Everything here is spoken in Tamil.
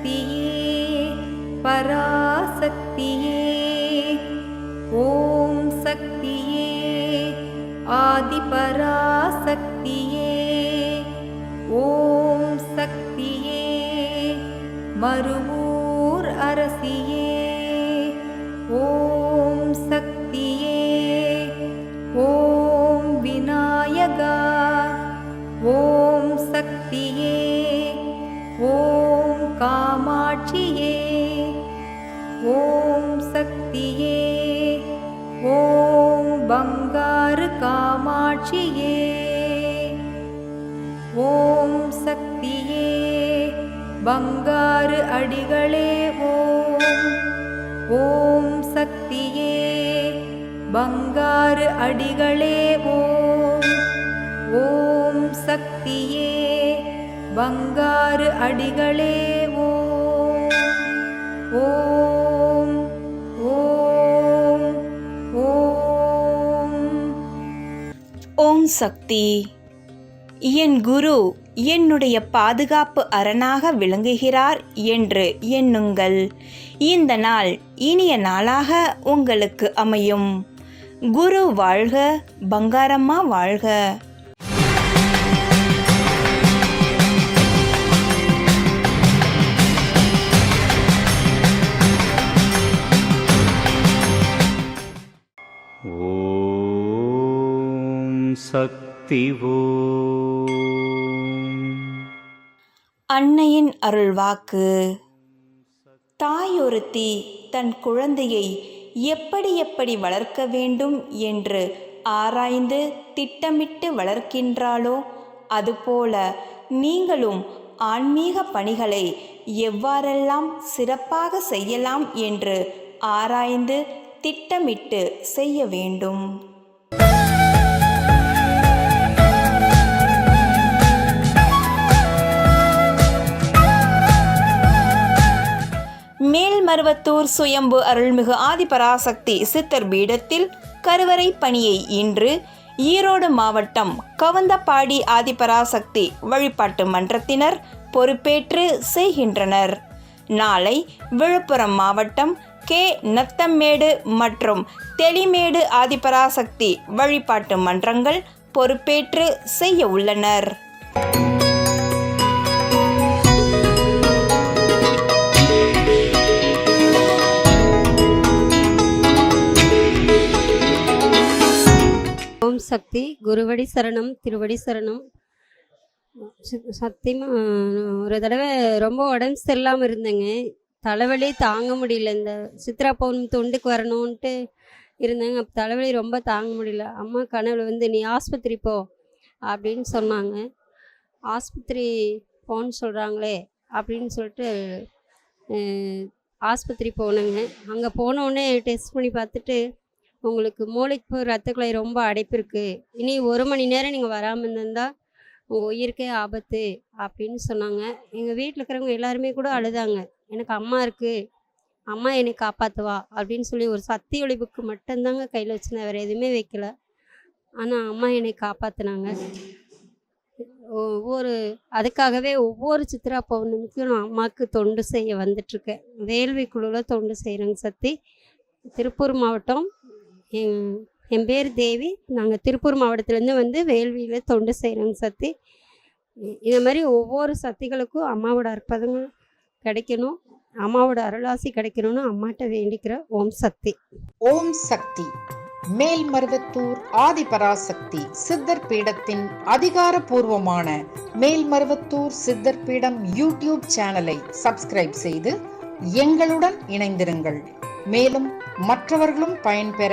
शक्तिये पराशक्तिये ॐ शक्तिये आदिपराशक्तिये ॐ शक्तिये मरुपूर् अरसि ॐ शक्तिये ॐ विनायका ॐ शक्तिये। ஓம் சக்தியே ஓம் பங்காரு காமாட்சியே ஓம் சக்தியே பங்காரு அடிகளே ஓம் ஓம் சக்தியே பங்காரு அடிகளே ஓம் ஓம் சக்தியே பங்காரு அடிகளே ஓம். ஓம் ஓம் ஓம். ஓம் சக்தி. என் குரு என்னுடைய பாதுகாப்பு அரணாக விளங்குகிறார் என்று எண்ணுங்கள். இந்த நாள் இனிய நாளாக உங்களுக்கு அமையும். குரு வாழ்க பங்காரம்மா வாழ்க. சக்தி அன்னையின் அருள்வாக்கு. தாயொருத்தி தன் குழந்தையை எப்படி எப்படி வளர்க்க வேண்டும் என்று ஆராய்ந்து திட்டமிட்டு வளர்க்கின்றாளோ அதுபோல நீங்களும் ஆன்மீக பணிகளை எவ்வாறெல்லாம் சிறப்பாக செய்யலாம் என்று ஆராய்ந்து திட்டமிட்டு செய்ய வேண்டும். மேல்மருவத்தூர் சுயம்பு அருள்மிகு ஆதிபராசக்தி சித்தர் பீடத்தில் கருவறை பணியை இன்று ஈரோடு மாவட்டம் கவந்தப்பாடி ஆதிபராசக்தி வழிபாட்டு மன்றத்தினர் பொறுப்பேற்று செய்கின்றனர். நாளை விழுப்புரம் மாவட்டம் கே. நத்தம்மேடு மற்றும் தெளிமேடு ஆதிபராசக்தி வழிபாட்டு மன்றங்கள் பொறுப்பேற்று செய்ய உள்ளனர். ஓம் சக்தி குருவடி சரணம் திருவடி சரணம். சக்தி ஒரு தடவை ரொம்ப உடம்பு சரியில்லாமல் இருந்தேங்க. தலைவலி தாங்க முடியல. இந்த சித்ரா பௌர்ணமி தொண்டுக்கு வரணுன்ட்டு இருந்தேங்க. அப்போ தலைவலி ரொம்ப தாங்க முடியல. அம்மா கனவுல வந்து நீ ஆஸ்பத்திரி போ அப்படின்னு சொன்னாங்க. ஆஸ்பத்திரி போன்னு சொல்கிறாங்களே அப்படின்னு சொல்லிட்டு ஆஸ்பத்திரி போனேங்க. அங்கே போனோடனே டெஸ்ட் பண்ணி பார்த்துட்டு உங்களுக்கு மூளைக்கு ரத்த குழாய் ரொம்ப அடைப்பு இருக்குது இனி ஒரு மணி நேரம் நீங்கள் வராமல் இருந்திருந்தால் உங்கள் உயிருக்கே ஆபத்து அப்படின்னு சொன்னாங்க. எங்கள் வீட்டில் இருக்கிறவங்க எல்லாருமே கூட அழுதாங்க. எனக்கு அம்மா இருக்குது அம்மா என்னை காப்பாற்றுவா அப்படின்னு சொல்லி ஒரு சக்தி ஒழிப்புக்கு மட்டும்தாங்க கையில் வச்சுருந்தேன் வேறு எதுவுமே வைக்கல. ஆனால் அம்மா என்னை காப்பாற்றினாங்க ஒவ்வொரு அதுக்காகவே ஒவ்வொரு சித்ரா பௌர்ணமிக்கும் நான் அம்மாவுக்கு தொண்டு செய்ய வந்துட்டுருக்கேன் வேள்வி குழுவில் தொண்டு செய்கிறேங்க சக்தி. திருப்பூர் மாவட்டம் என் என் பேர் தேவி. நாங்கள் திருப்பூர் மாவட்டத்துலேருந்து வந்து வேள்வியில் தொண்டு செய்கிறோங்க சக்தி இந்த மாதிரி ஒவ்வொரு சக்திகளுக்கும் அம்மாவோட அற்புதங்கள் கிடைக்கணும். அம்மாவோட அருளாசி கிடைக்கணும்னு அம்மாட்ட வேண்டிக்கிற ஓம் சக்தி. ஓம் சக்தி. மேல்மருவத்தூர் ஆதிபராசக்தி சித்தர் பீடத்தின் அதிகாரப்பூர்வமான மேல்மருவத்தூர் சித்தர் பீடம் யூடியூப் சேனலை சப்ஸ்கிரைப் செய்து எங்களுடன் இணைந்திருங்கள். மேலும் மற்றவர்களும் பயன்பெற